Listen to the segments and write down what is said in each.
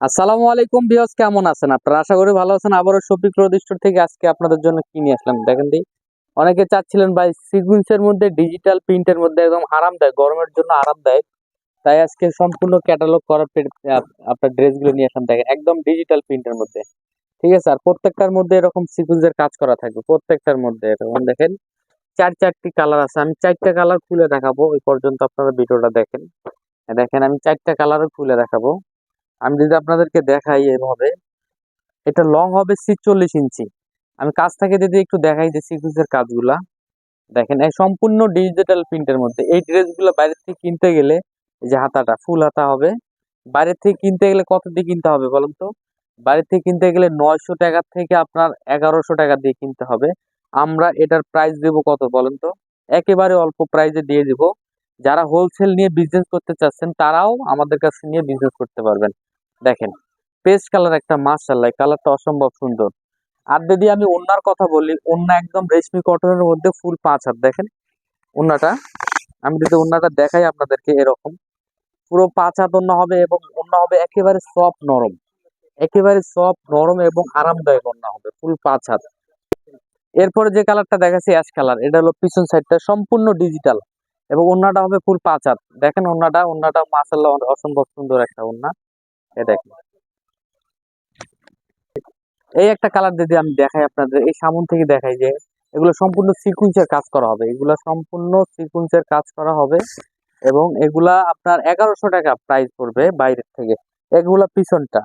আসসালামু আলাইকুম বিয়স কেমন আছেন আপনারা? আশা করি ভালো আছেন। আবারও শফিক রোড থেকে আজকে আপনাদের জন্য কি নিয়ে আসলাম? দেখেন দি, অনেকে চাচ্ছিলেন ভাই সিকুয়েন্সের মধ্যে ডিজিটাল প্রিন্টের মধ্যে একদম আরামদায়ক, গরমের জন্য আরামদায়ক। তাই আজকে সম্পূর্ণ ক্যাটালগ করা পে- আপ- আপনার ড্রেসগুলো নিয়ে আসলাম। দেখেন, একদম ডিজিটাল প্রিন্টের মধ্যে। ঠিক আছে, আর প্রত্যেকটার মধ্যে এরকম সিকুয়েন্সের কাজ করা থাকবে, প্রত্যেকটার মধ্যে এরকম। দেখেন, চার, চারটি কালার আছে। আমি চারটা কালার খুলে দেখাবো ওই পর্যন্ত আপনারা ভিডিওটা দেখেন। দেখেন, আমি চারটা কালারও খুলে দেখাবো। আমি যদি আপনাদেরকে দেখাই এভাবে, এটা লং হবে ছিচল্লিশ ইঞ্চি। আমি কাছ থেকে যদি একটু দেখাই যে সিকুয়েন্সের কাজগুলা, দেখেন, এই সম্পূর্ণ ডিজিটাল প্রিন্টের মধ্যে, এই ড্রেসগুলো বাইরে থেকে কিনতে গেলে, এই যে হাতাটা ফুল হাতা হবে। বাইরে থেকে কিনতে গেলে কত দিয়ে কিনতে হবে বলুন তো? বাইরে থেকে কিনতে গেলে নয়শো টাকা থেকে আপনার এগারোশো টাকা দিয়ে কিনতে হবে। আমরা এটার প্রাইস দেব কত বলেন তো? একেবারে অল্প প্রাইসে দিয়ে দিব। যারা হোলসেল নিয়ে বিজনেস করতে চাচ্ছেন, তারাও আমাদের কাছে নিয়ে বিজনেস করতে পারবেন। দেখেন, পেস্ট কালার একটা মাশাআল্লাহ কালারটা অসম্ভব সুন্দর। আর যদি আমি ওন্নার কথা বলি, ওন্না একদম রেশমি কটনের মধ্যে ফুল পাঁচ হাত, দেখেন। ওন্নাটা, আমি যদি ওন্নাটা দেখাই আপনাদেরকে এরকম। পুরো পাঁচ হাত ওন্না হবে এবং ওন্না হবে একেবারে সফট নরম। একেবারে সফট, নরম এবং আরামদায়ক ওন্না হবে, ফুল পাঁচ হাত। এরপরে যে কালারটা দেখাচ্ছি, অ্যাশ কালার, এটা হলো পিছন সাইডটা সম্পূর্ণ ডিজিটাল এবং ওন্নাটা হবে ফুল পাঁচ হাত। দেখেন ওন্নাটা ওন্নাটা মাশাআল্লাহ অসম্ভব সুন্দর একটা ওন্না। এই একটা কালার যদি আমি দেখাই আপনাদের, এই সামন থেকে দেখাই যে, এগুলো সম্পূর্ণ সিকুয়েন্সের কাজ করা হবে। এগুলা সম্পূর্ণ সিকুয়েন্সের কাজ করা হবে এবং এগুলা আপনার এগারোশো টাকা প্রাইস পড়বে বাইরের থেকে। এগুলা পিছনটা।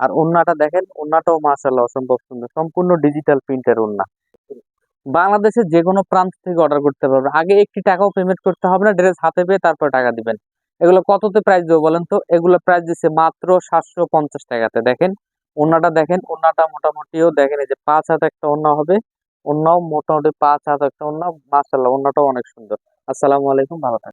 আর ওন্নাটা দেখেন, ওন্নাটাও মাশাআল্লাহ অসম্ভব সুন্দর। সম্পূর্ণ ডিজিটাল প্রিন্টের ওন্না। বাংলাদেশের যে কোনো প্রান্ত থেকে অর্ডার করতে পারবেন। আগে একটি টাকাও পেমেন্ট করতে হবে না ড্রেস হাতে পেয়ে তারপর টাকা দিবেন। এগুলো কততে প্রাইস দেবো বলেন তো? এগুলো প্রাইস দিচ্ছে মাত্র সাতশো পঞ্চাশ টাকাতে। দেখেন অন্যটা দেখেন অন্যটা মোটামুটিও দেখেন, এই যে পাঁচ হাত একটা অন্য হবে। অন্য মোটামুটি পাঁচ হাত একটা অন্য মাসাল্লাহ ওন্নাটাও অনেক সুন্দর। আসসালামু আলাইকুম, ভালো থাকবেন।